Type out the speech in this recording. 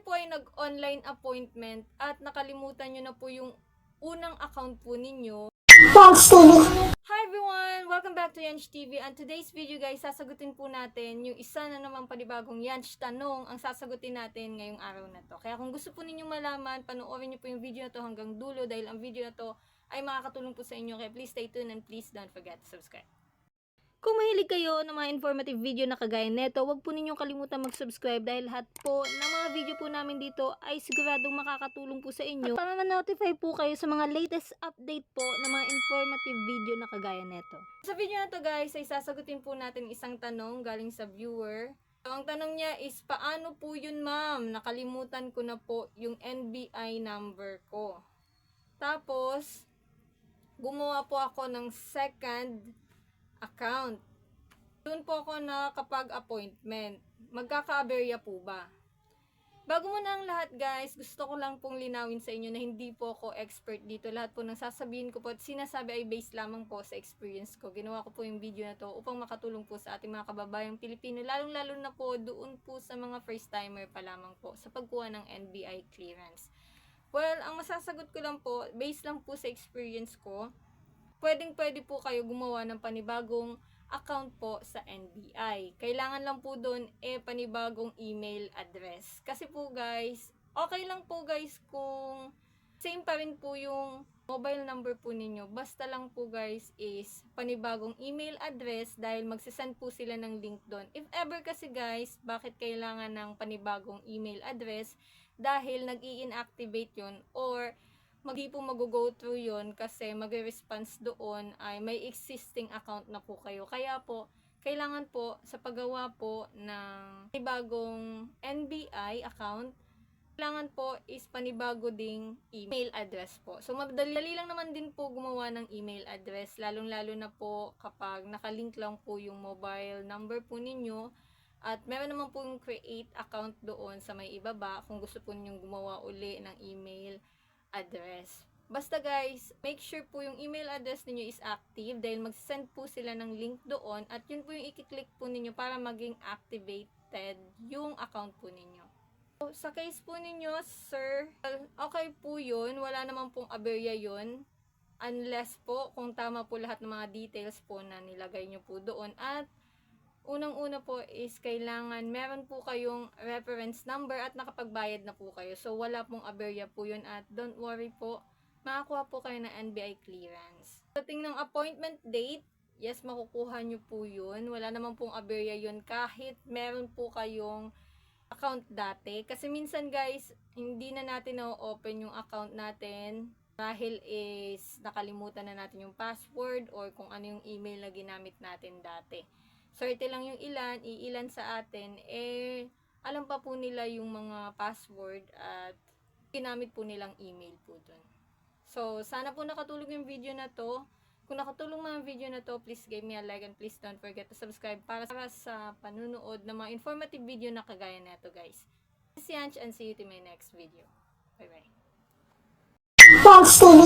kayo po ay nag-online appointment at nakalimutan nyo na po yung unang account po ninyo, Hi everyone! Welcome back to Yanch TV and today's video guys, sasagutin po natin yung isa na naman panibagong Yanch tanong ang sasagutin natin ngayong araw na to. Kaya kung gusto po ninyong malaman, panoorin niyo po yung video na to hanggang dulo dahil ang video na to ay makakatulong po sa inyo. Kaya please stay tuned and please don't forget to subscribe. Kung mahilig kayo ng mga informative video na kagaya neto, huwag po ninyong kalimutan mag-subscribe dahil lahat po ng mga video po namin dito ay siguradong makakatulong po sa inyo. At para ma-notify po kayo sa mga latest update po ng mga informative video na kagaya neto. Sa video na to guys, ay sasagutin po natin isang tanong galing sa viewer. So, ang tanong niya is, paano po yun ma'am? Nakalimutan ko na po yung NBI number ko. Tapos, gumawa po ako ng second account. Doon po ako nakapag-appointment. Magkaka-aberya po ba? Bago mo na ang lahat guys, gusto ko lang pong linawin sa inyo na hindi po ako expert dito. Lahat po ng sasabihin ko po at sinasabi ay based lamang po sa experience ko. Ginawa ko po yung video na to upang makatulong po sa ating mga kababayang Pilipino, lalong-lalo na po doon po sa mga first timer pa lamang po sa pagkuha ng NBI clearance. Well, ang masasagot ko lang po, based lang po sa experience ko, pwedeng pwede po kayo gumawa ng panibagong account po sa NBI. Kailangan lang po doon eh panibagong email address. Kasi po guys, okay lang po guys kung same pa rin po yung mobile number po ninyo. Basta lang po guys is panibagong email address dahil magsisend po sila ng link doon. If ever kasi guys, bakit kailangan ng panibagong email address? Dahil nag inactivate yun or magi po mag-go through yun kasi magre-response doon ay may existing account na po kayo. Kaya po, kailangan po sa paggawa po ng panibagong NBI account, kailangan po is panibago ding email address po. So, madali lang naman din po gumawa ng email address, lalong-lalo na po kapag nakalink lang po yung mobile number po ninyo at meron naman po yung create account doon sa may ibaba kung gusto po ninyong gumawa uli ng email address. Basta guys, make sure po yung email address ninyo is active dahil mag-send po sila ng link doon at yun po yung i-click po ninyo para maging activated yung account po ninyo. So, sa case po ninyo, sir, okay po yun. Wala naman pong aberya yun. Unless po, kung tama po lahat ng mga details po na nilagay nyo po doon. At unang-una po is kailangan meron po kayong reference number at nakapagbayad na po kayo. So, wala pong aberya po yun at don't worry po, makakuha po kayo ng NBI clearance. Dating ng appointment date, yes, makukuha nyo po yun. Wala naman pong aberya yun kahit meron po kayong account dati. Kasi minsan guys, hindi na natin na-open yung account natin dahil is nakalimutan na natin yung password or kung ano yung email na ginamit natin dati. Swerte lang yung ilan, iilan sa atin, eh, alam pa po nila yung mga password at ginamit po nilang email po dun. So, sana po nakatulong yung video na to. Kung nakatulong mga video na to, please give me a like and please don't forget to subscribe para sa panunood ng mga informative video na kagaya na to guys. This is Yanch and see you to my next video. Bye bye. Thanks, TV.